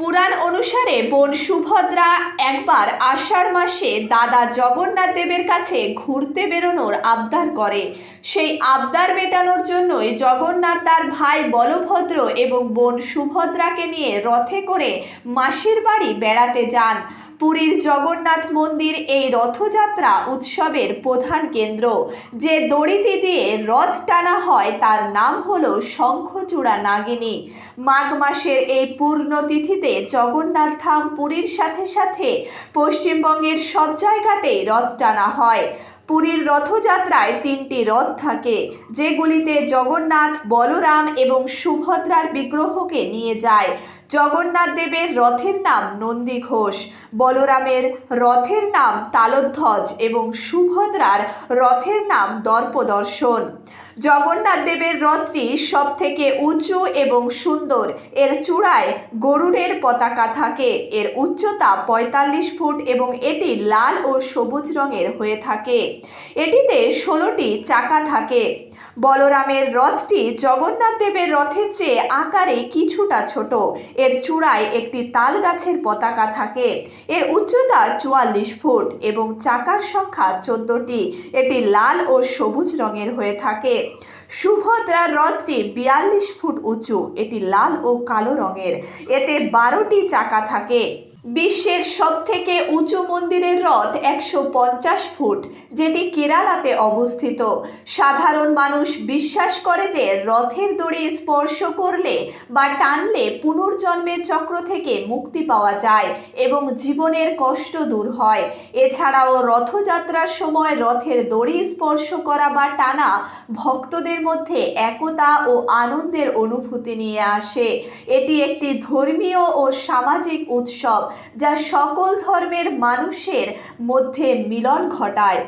পুরাণ অনুসারে বোন সুভদ্রা একবার আষাঢ় মাসে দাদা জগন্নাথ দেবের কাছে ঘুরতে বেরোনোর আবদার করে। সেই আবদার মেটানোর জন্যই জগন্নাথ তার ভাই বলভদ্র এবং বোন সুভদ্রাকে নিয়ে রথে করে মাসির বাড়ি বেড়াতে যান। পুরীর জগন্নাথ মন্দির এই রথযাত্রা উৎসবের প্রধান কেন্দ্র। যে দড়িটি দিয়ে রথ টানা হয় তার নাম হলো শঙ্খচূড়া নাগিনী। মাঘ মাসের এই পূর্ণ তিথিতে জগন্নাথ ধাম পুরীর সাথে সাথে পশ্চিমবঙ্গের সব জায়গাতেই রথ টানা হয়। পুরীর রথযাত্রায় তিনটি রথ থাকে, যেগুলিতে জগন্নাথ, বলরাম এবং সুভদ্রার বিগ্রহকে নিয়ে যায়। জগন্নাথ দেবের রথের নাম নন্দী ঘোষ। বলরামের রথের নাম তালধ্বজ এবং সুভদ্রার রথের নাম দর্পদর্শন। জগন্নাথ দেবের রথটি সব থেকে উঁচু এবং সুন্দর। এর চূড়ায় গরুড়ের পতাকা থাকে। এর উচ্চতা পঁয়তাল্লিশ ফুট এবং এটি লাল ও সবুজ রঙের হয়ে থাকে। এটিতে ষোলোটি চাকা থাকে। বলরামের রথটি জগন্নাথ দেবের রথের চেয়ে আকারে কিছুটা ছোট। এর চূড়ায় একটি তাল গাছের পতাকা থাকে। এর উচ্চতা চুয়াল্লিশ ফুট এবং চাকার সংখ্যা চোদ্দটি। এটি লাল ও সবুজ রঙের হয়ে থাকে। সুভদ্রার রথটি বিয়াল্লিশ ফুট উঁচু, এটি লাল ও কালো রঙের। এতে বারোটি চাকা থাকে। বিশ্বের সব থেকে উঁচু মন্দিরের রথ একশো পঞ্চাশ ফুট, যেটি কেরালাতে অবস্থিত। সাধারণ মানুষ বিশ্বাস করে যে রথের দড়ি স্পর্শ করলে বা টানলে পুনর্জন্মের চক্র থেকে মুক্তি পাওয়া যায় এবং জীবনের কষ্ট দূর হয়। এছাড়াও রথযাত্রার সময় রথের দড়ি স্পর্শ করা বা টানা ভক্তদের মধ্যে একতা ও আনন্দের অনুভূতি নিয়ে আসে। এটি একটি ধর্মীয় ও সামাজিক উৎসব যা সকল ধর্মের মানুষের মধ্যে মিলন ঘটায়।